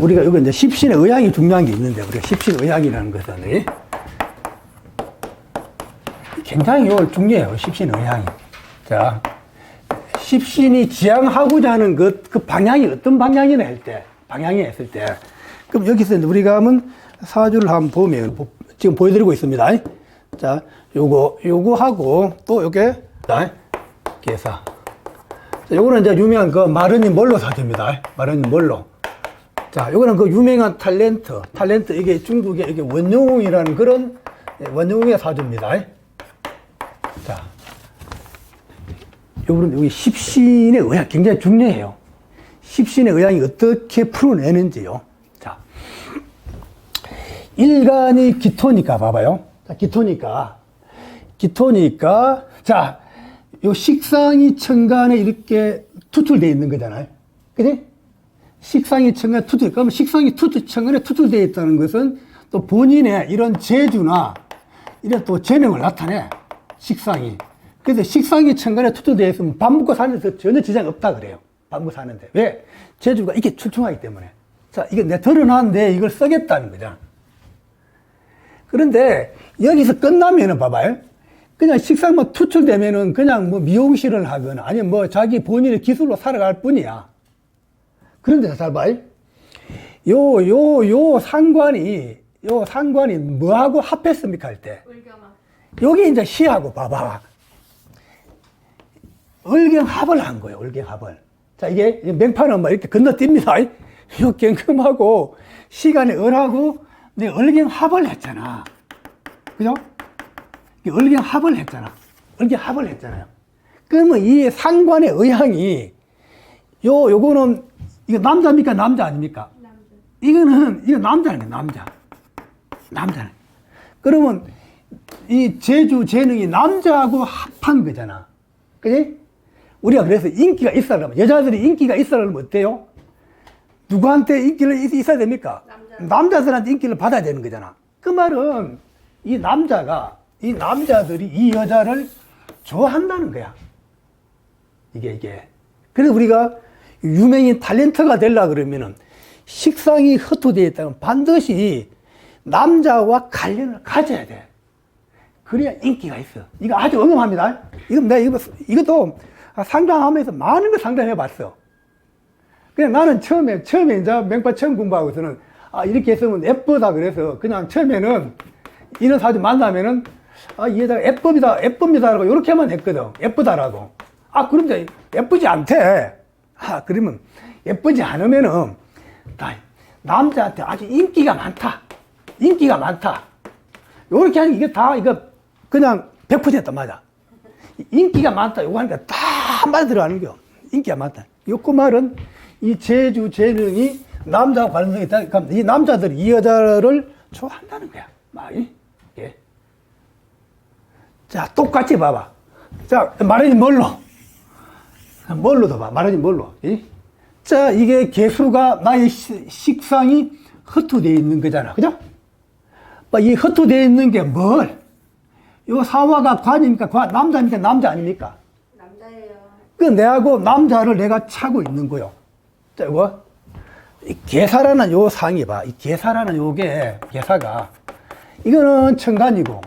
우리가 이거 이제 십신의 의향이 중요한 게 있는데 우리가 십신 의향이라는 것은 예? 굉장히 요 중요해요. 십신 의향이. 자, 십신이 지향하고자 하는 것, 그 방향이 어떤 방향이나 할 때, 방향이 했을 때. 그럼 여기서 우리가 하면 사주를 한번 보면, 보- 지금 보여드리고 있습니다. 자, 요거, 요거 하고, 또 요게, 자, 계사. 자, 요거는 이제 유명한 그 마르니 몰로 사주입니다. 마르니 몰로. 자, 요거는 그 유명한 탤런트, 탤런트, 이게 중국의 이게 원영웅이라는 그런 예, 원영웅의 사주입니다. 자, 요거는 여기 십신의 의향 굉장히 중요해요. 십신의 의향이 어떻게 풀어내는지요. 자, 일간이 기토니까 봐봐요. 자, 기토니까. 기토니까. 자, 요 식상이 천간에 이렇게 투출되어 있는 거잖아요. 그지? 식상이 천간에 투출, 그러면 식상이 투출, 천간에 투출되어 있다는 것은 또 본인의 이런 재주나 이런 또 재능을 나타내. 식상이. 그래서 식상이 천간에 투출되어 있으면 밥 먹고 사는데 전혀 지장이 없다 그래요. 밥 먹고 사는데. 왜? 재주가 이게 출중하기 때문에. 자, 이게 내 드러나는데 이걸 쓰겠다는 거잖아. 그런데 여기서 끝나면은 봐봐요. 그냥 식상만 투출되면은 그냥 뭐 미용실을 하거나 아니면 뭐 자기 본인의 기술로 살아갈 뿐이야. 그런데 잘 봐요. 요, 요, 요 상관이, 요 상관이 뭐하고 합했습니까? 할 때. 여기 이제 시하고 봐봐. 을경합을 한 거예요, 을경합을. 자, 이게 맹판은 뭐 이렇게 건너뜁니다. 요 경금하고 시간에 을하고 내 을경합을 했잖아. 그죠? 을경합을 했잖아. 을경합을 했잖아요. 그러면 이 상관의 의향이 요, 요거는 이거 남자입니까? 남자 아닙니까? 남자. 이거는, 이거 남자네, 남자. 남자네. 그러면 이 재주, 재능이 남자하고 합한 거잖아. 그지? 우리가 그래서 인기가 있어라면, 여자들이 인기가 있어라면 어때요? 누구한테 인기를 있- 있어야 됩니까? 남자. 남자 들한테 인기를 받아야 되는 거잖아. 그 말은 이 남자가, 이 남자들이 이 여자를 좋아한다는 거야. 이게, 이게. 그래서 우리가 유명인 탤런트가 되려 그러면은 식상이 흩어져 있다면 반드시 남자와 관련을 가져야 돼. 그래야 인기가 있어. 이거 아주 응용합니다. 이거 내가 이거, 이것도 상담하면서 많은 걸 상담해 봤어. 그냥 나는 처음에, 처음에 이제 맹파 처음 공부하고서는 아, 이렇게 했으면 예쁘다 그래서 그냥 처음에는 이런 사주 만나면은 아, 이 여자가 예쁩니다, 예쁩니다라고 이렇게만 했거든. 예쁘다라고. 아, 그런데 예쁘지 않대. 아, 그러면 예쁘지 않으면은 나, 남자한테 아주 인기가 많다. 인기가 많다. 요렇게 하는 이게 다 이거 그냥 100% 맞아. 인기가 많다. 요거 하니까 다 한마디 들어가는 겨. 인기가 많다. 요그 말은 이 재주, 재능이 남자와 관련성이 있다. 그럼 이 남자들이 이 여자를 좋아한다는 거야. 말이. 예. 자, 똑같이 봐봐. 자, 말하니 뭘로? 뭘로도 봐. 말하니 뭘로? 예? 자, 이게 개수가 나의 시- 식상이 흩어져 있는 거잖아. 그죠? 뭐이 흩어져 있는 게 뭘? 요 사화가 관입니까? 관, 남자입니까? 남자 아닙니까? 남자예요. 그 내하고 남자를 내가 차고 있는 거요. 자, 이거. 이 계사라는 요 상이 봐. 이 계사라는 요게, 계사가. 이거는 천간이고.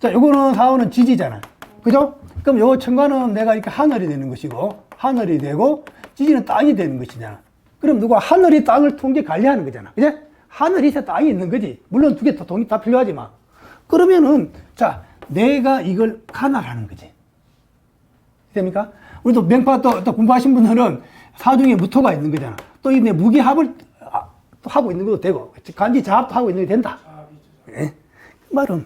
자, 요거는 사원은 지지잖아. 그죠? 그럼 요 천간은 내가 이렇게 하늘이 되는 것이고, 하늘이 되고, 지지는 땅이 되는 것이잖아. 그럼 누가 하늘이 땅을 통제 관리하는 거잖아. 그죠? 하늘이 있어 땅이 있는 거지. 물론 두 개다 동이 다 필요하지만. 그러면은, 자, 내가 이걸 관할하는 거지. 됩니까? 우리도 명파 또, 또 공부하신 분들은 사중에 무토가 있는 거잖아. 또 이 내 무기합을 아, 또 하고 있는 것도 되고, 간지 자합도 하고 있는 게 된다. 예? 그 말은,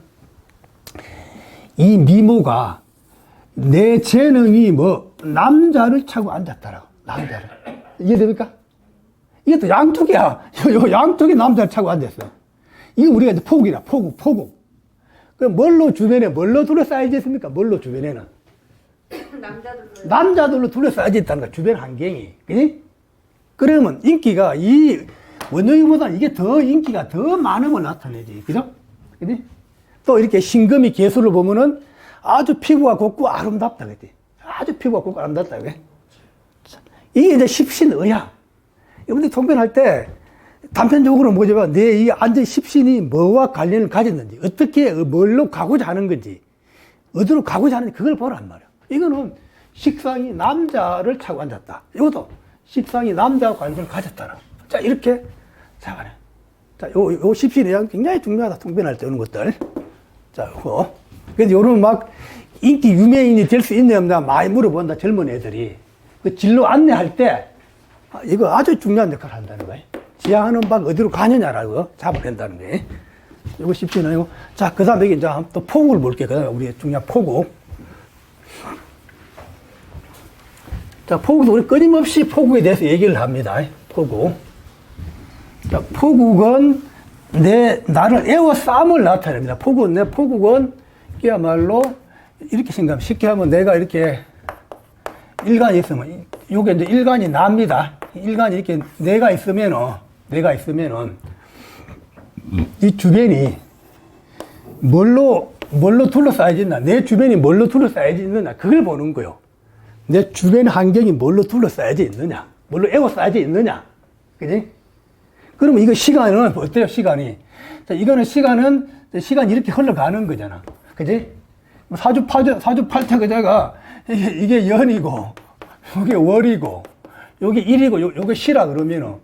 이 미모가 내 재능이 뭐, 남자를 차고 앉았다라고. 남자를. 이해됩니까? 이게 또 양쪽이야. 요, 요 양쪽이 남자를 차고 앉았어. 이거 우리가 이제 포국이라, 포국, 포국. 그럼 뭘로 주변에, 뭘로 둘러싸여져 있습니까? 뭘로 주변에는? 남자들도. 남자들로 둘러싸여져 있다는 거야, 주변 환경이. 그지? 그러면 인기가 이 원영이보다 이게 더 인기가 더 많은 걸 나타내지. 그죠? 그지? 또 이렇게 신금이 개수를 보면은 아주 피부가 곱고 아름답다. 그지? 아주 피부가 곱고 아름답다. 그래? 이게 이제 십신의야. 여러분들이 통변할 때 단편적으로 뭐냐면 내이 안전 십신이 뭐와 관련을 가졌는지 어떻게 뭘로 가고자 하는 건지 어디로 가고자 하는지 그걸 보란 말이야. 이거는 식상이 남자를 차고 앉았다. 이것도 식상이 남자와 관련을 가졌다. 자 이렇게 잡아내. 자, 요, 요 십신이 굉장히 중요하다. 통변할 때 이런 것들. 자, 요거. 근데 요런 막 인기 유명인이 될 수 있냐 없냐 많이 물어본다. 젊은 애들이. 그 진로 안내할 때 아, 이거 아주 중요한 역할을 한다는 거예요. 지향하는 바 어디로 가느냐라고 잡아낸다는 거예요. 요거 십신은 이거. 자, 그 다음에 이제 또 포국을 볼게요. 그 다음에 우리 중요한 포국. 자, 포국도 우리 끊임없이 포국에 대해서 얘기를 합니다. 포국. 자, 포국은 내, 나를 애워싸움을 나타냅니다. 포국은, 내 포국은 그야말로 이렇게 생각하면 쉽게 하면 내가 이렇게 일간이 있으면, 요게 이제 일간이 납니다. 일간이 이렇게 내가 있으면은, 내가 있으면은, 이 주변이 뭘로, 뭘로 둘러싸여져 있나, 내 주변이 뭘로 둘러싸여져 있느냐, 그걸 보는 거요. 내 주변 환경이 뭘로 둘러싸여져 있느냐, 뭘로 애워싸여져 있느냐, 그지? 그러면 이거 시간은 어때요, 시간이? 자, 이거는 시간은, 시간이 이렇게 흘러가는 거잖아. 그지? 사주파주, 사주 팔자 그자가 이게, 이게 연이고, 이게 월이고, 요게 일이고, 요, 요게 시라 그러면은,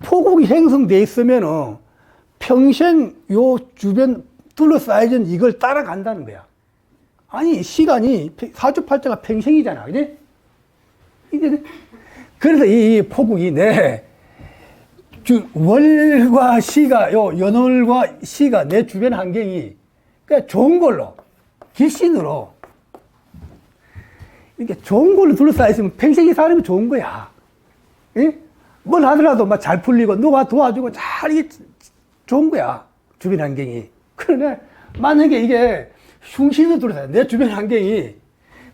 포국이 형성돼 있으면은, 평생 요 주변 둘러싸여진 이걸 따라간다는 거야. 아니, 시간이, 사주팔자가 평생이잖아. 그지? 이제, 그래서 이 포국이 내, 주, 월과 시가, 요, 연월과 시가 내 주변 환경이, 그냥 좋은 걸로, 길신으로, 이렇게 좋은 걸로 둘러싸여 있으면 평생 이 사람이 좋은 거야. 예? 뭘 하더라도 막 잘 풀리고, 누가 도와주고 잘, 이게 좋은 거야. 주변 환경이. 그러네. 만약에 이게 흉신으로 둘러싸여, 내 주변 환경이,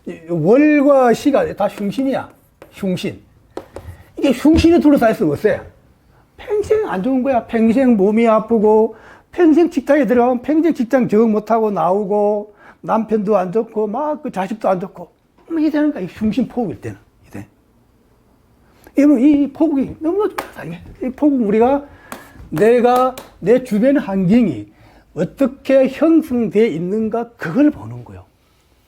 이 월과 시가 다 흉신이야. 흉신. 이게 흉신에 둘러싸였으면 어때요? 평생 안 좋은 거야. 평생 몸이 아프고, 평생 직장에 들어가면 평생 직장 적응 못하고 나오고, 남편도 안 좋고, 막 그 자식도 안 좋고. 뭐 이게 되는 거야. 이 흉신 포국일 때는. 이래. 이러면 이 포국이 너무나. 이게. 이 포국 우리가 내가 내 주변 환경이 어떻게 형성되어 있는가 그걸 보는 거요.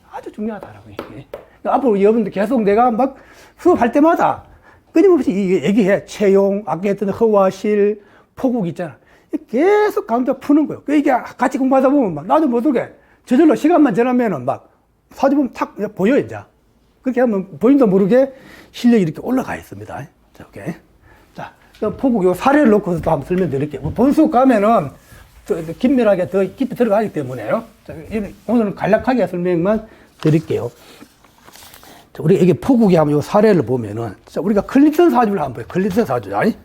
아주 중요하다라고. 이게. 앞으로 여러분들 계속 내가 막 수업할 때마다 끊임없이 이 얘기해. 채용, 아까 했던 허와실, 포국 있잖아. 계속 강조 푸는 거예요. 그 이게 같이 공부하다 보면 막 나도 모르게 저절로 시간만 지나면은 막 사주 보면 탁 보여, 이제. 그렇게 하면 본인도 모르게 실력이 이렇게 올라가 있습니다. 자, 오케이. 자, 그 포국 요 사례를 놓고서 또 한번 설명드릴게요. 뭐 본수 가면은 더, 더 긴밀하게 더 깊이 들어가기 때문에요. 자, 이- 오늘은 간략하게 설명만 드릴게요. 자, 우리 이게 포국이 하면 요 사례를 보면은, 자, 우리가 클린턴 사주를 한번 봐요. 클린턴 사주. 아니?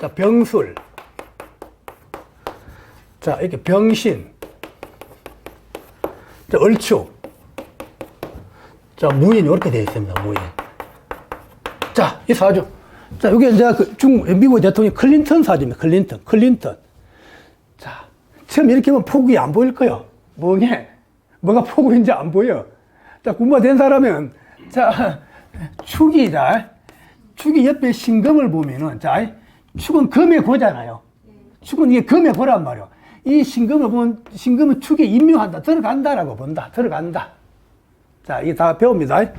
자, 병술. 자, 이렇게 병신. 자, 얼추. 자, 무인, 이렇게 되어 있습니다. 무인. 자, 이 사주. 자, 이게 이제 그 중, 미국 대통령 클린턴 사주입니다. 클린턴. 클린턴. 자, 처음 이렇게 보면 포국이 안 보일 거요. 뭐게? 뭐가 포국인지 안 보여. 자, 군부가 된 사람은, 자, 축이다. 축이 옆에 신금을 보면은, 자, 축은 금의 고잖아요. 축은 이게 금의 고란 말이요. 이 신금을 보면, 신금은 축에 임묘한다. 들어간다라고 본다. 들어간다. 자, 이게 다 배웁니다.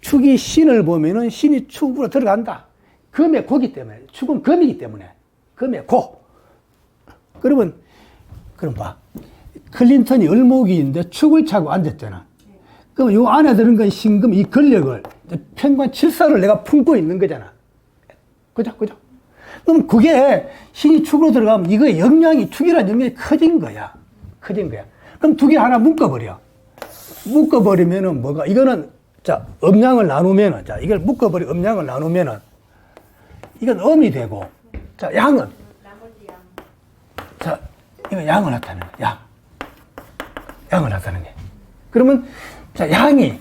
축이 신을 보면은 신이 축으로 들어간다. 금의 고기 때문에. 축은 금이기 때문에. 금의 고. 그러면, 그럼 봐. 클린턴이 을목이인데 축을 차고 앉았잖아. 그럼 요 안에 들은 건 신금, 이 권력을, 평관 칠사를 내가 품고 있는 거잖아. 그죠? 그죠? 그럼 그게 신이 축으로 들어가면 이거의 영향이, 축이라는 영향이 커진 거야. 커진 거야. 그럼 두 개 하나 묶어버려. 묶어버리면은 뭐가, 이거는, 자, 음양을 나누면은, 자, 이걸 묶어버리, 음양을 나누면은, 이건 음이 되고, 자, 양은. 자, 이거 양을 나타내는 거야. 양. 양을 나타내는 게. 그러면, 자, 양이,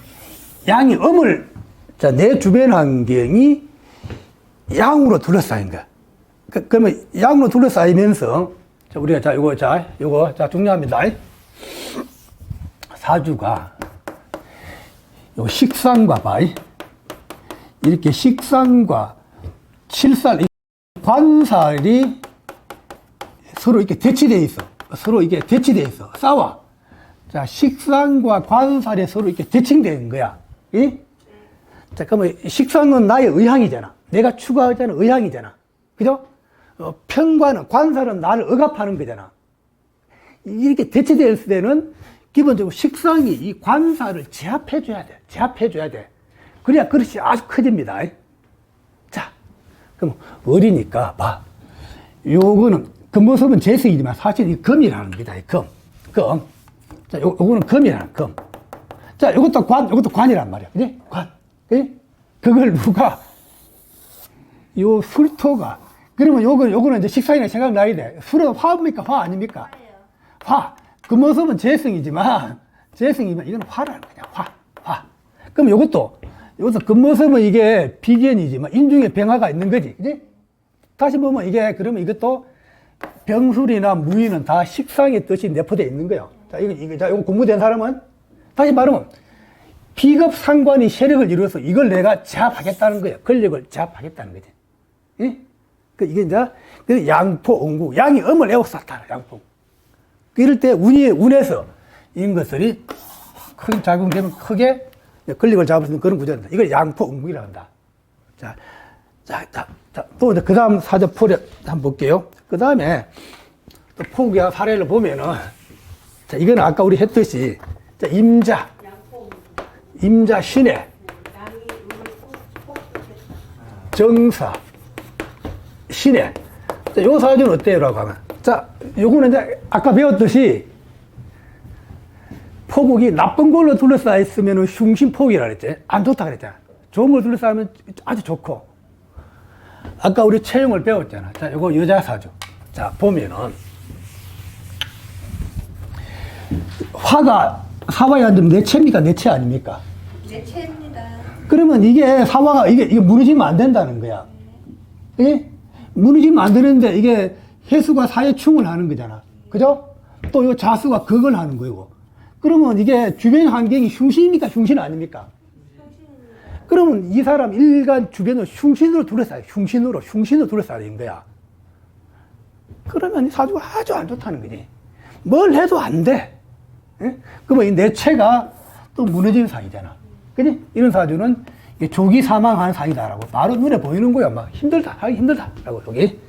양이 음을, 자, 내 주변 환경이 양으로 둘러싸인 거야. 그, 그러면 양으로 둘러싸이면서, 자, 우리가 자, 요거, 자, 요거, 자, 중요합니다. 사주가, 요 식상과 봐. 이렇게 식상과 칠살, 관살이 서로 이렇게 대치되어 있어. 서로 이게 대치되어 있어. 싸워. 자, 식상과 관살이 서로 이렇게 대칭되는 거야. 이? 자, 그러면 식상은 나의 의향이잖아. 내가 추구하자는 의향이잖아. 그죠? 어, 편과는, 관살은 나를 억압하는 거잖아. 이렇게 있을 때는 기본적으로 식상이 이 관살을 제압해 줘야 돼. 제압해 줘야 돼. 그래야 그릇이 아주 커집니다. 자, 그럼 어리니까 봐. 요거는 겉모습은 재성이지만 사실 이 금이라는 겁니다. 이 금. 금. 자, 요, 요거는 금이라는 금. 자, 요것도 관, 요것도 관이란 말이야. 그지? 관. 그지? 그걸 누가, 요 술토가, 그러면 요거, 요거는 이제 식상이라 생각나야 돼. 술은 화입니까? 화 아닙니까? 화. 그 모습은 재성이지만, 재성이면 이건 화라는 거냐, 화. 화. 그럼 요것도, 요것도 그 모습은 이게 비견이지만 인중에 병화가 있는 거지. 그지? 다시 보면 이게, 그러면 이것도 병술이나 무의는 다 식상의 뜻이 내포되어 있는 거예요. 자, 이거, 이거, 자, 이거 공부된 사람은, 다시 말하면, 비급 상관이 세력을 이루어서 이걸 내가 제압하겠다는 거예요. 권력을 제압하겠다는 거지. 예? 그 이게 이제 그 양포 응구 양이 음을 에워쌌다 양포. 이럴 때 운이 운에서 이런 것들이 큰 작용되면 크게 권력을 잡을 수 있는 그런 구조입니다. 이걸 양포 응구이라고 한다. 자, 자, 자, 자, 또그 다음 사전 포례 한번 볼게요. 그 다음에 또 포기와 사례를 보면은 자, 이거는 아까 우리 했듯이 자, 임자. 임자 신의 양이 물을 꼭 정사, 신의. 자, 요 사주는 어때요? 라고 하면. 자, 요거는 이제 아까 배웠듯이 포국이 나쁜 걸로 둘러싸여 있으면 흉신포국이라 그랬지. 안 좋다 그랬잖아. 좋은 걸 둘러싸면 아주 좋고. 아까 우리 체형을 배웠잖아. 자, 요거 여자 사주. 자, 보면은. 화가 사화에 앉으면 내체입니까? 내체 아닙니까? 내 채입니다. 그러면 이게 사화가 이게 이게 무너지면 안 된다는 거야. 예? 무너지면 안 되는데 이게 해수가 사회충을 하는 거잖아. 그죠? 또 요 자수가 그걸 하는 거고. 그러면 이게 주변 환경이 흉신입니까? 흉신 아닙니까? 그러면 이 사람 일간 주변을 흉신으로 둘러싸요. 흉신으로, 흉신으로 둘러싸는 거야. 그러면 이 사주가 아주 안 좋다는 거지. 뭘 해도 안 돼. 예? 그러면 이 내체가 또 무너지는 사이잖아. 그지? 이런 사주는 조기 사망한 사이다라고 바로 눈에 보이는 거야. 막 힘들다, 하기 힘들다라고 여기.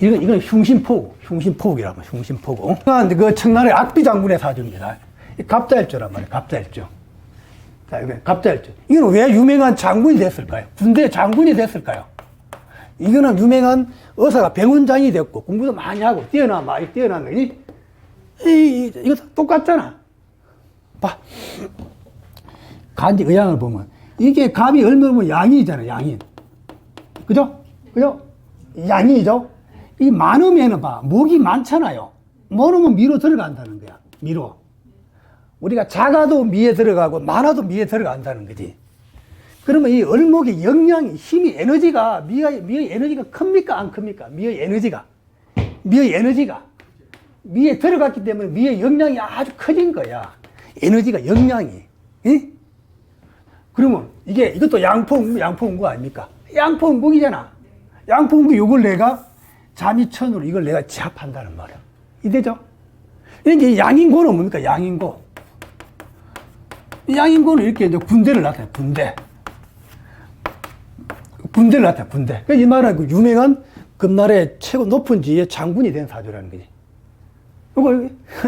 이건 이건 흉신포, 흉신포국이라고 흉신포국. 그 청나라의 악비 장군의 사주입니다. 이 갑자일조란 말이에요. 갑자일조. 자, 이게 갑자일조. 이건 왜 유명한 장군이 됐을까요? 군대 장군이 됐을까요? 이거는 유명한 의사가 병원장이 됐고 공부도 많이 하고 뛰어나 많이 뛰어난 거지. 이, 이, 이거 똑같잖아. 봐. 간지 의향을 보면 이게 갑이 얼마나 보면 양이잖아 양인. 그죠? 그죠? 양이죠? 이 많으면은 봐. 목이 많잖아요. 많으면 미로 들어간다는 거야. 미로. 우리가 작아도 미에 들어가고 많아도 미에 들어간다는 거지. 그러면 이 얼목의 영양이, 힘이, 에너지가, 미의, 미의 에너지가 큽니까? 안 큽니까? 미의 에너지가. 미의 에너지가. 미에 들어갔기 때문에 미의 영양이 아주 커진 거야. 에너지가, 영양이. 예? 그러면 이게, 이것도 양포응구, 양포응구 아닙니까? 양포응국이잖아. 양포응구 이걸 내가 자미천으로 이걸 내가 제압한다는 말이야. 이되죠? 이게 양인고는 뭡니까? 양인고. 양인고는 이렇게 이제 군대를 나타내, 군대. 군대를 나타내, 군대. 그러니까 이 말은 그 유명한 금날의 최고 높은 지위의 장군이 된 사주라는 거지.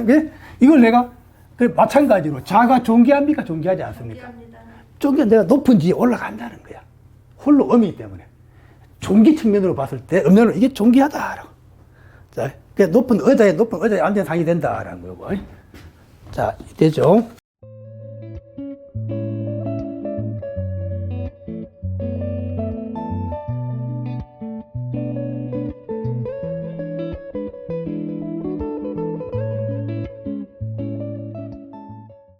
이게, 이걸 내가, 그 마찬가지로 자가 존귀합니까? 존귀하지 않습니까? 존귀 내가 높은 지위에 올라간다는 거야. 홀로 엄이기 때문에. 존귀 측면으로 봤을 때, 음면으로 이게 존귀하다라고. 자, 그 높은 의자에, 높은 의자에 앉은 상이 된다라는 거고. 자, 되죠?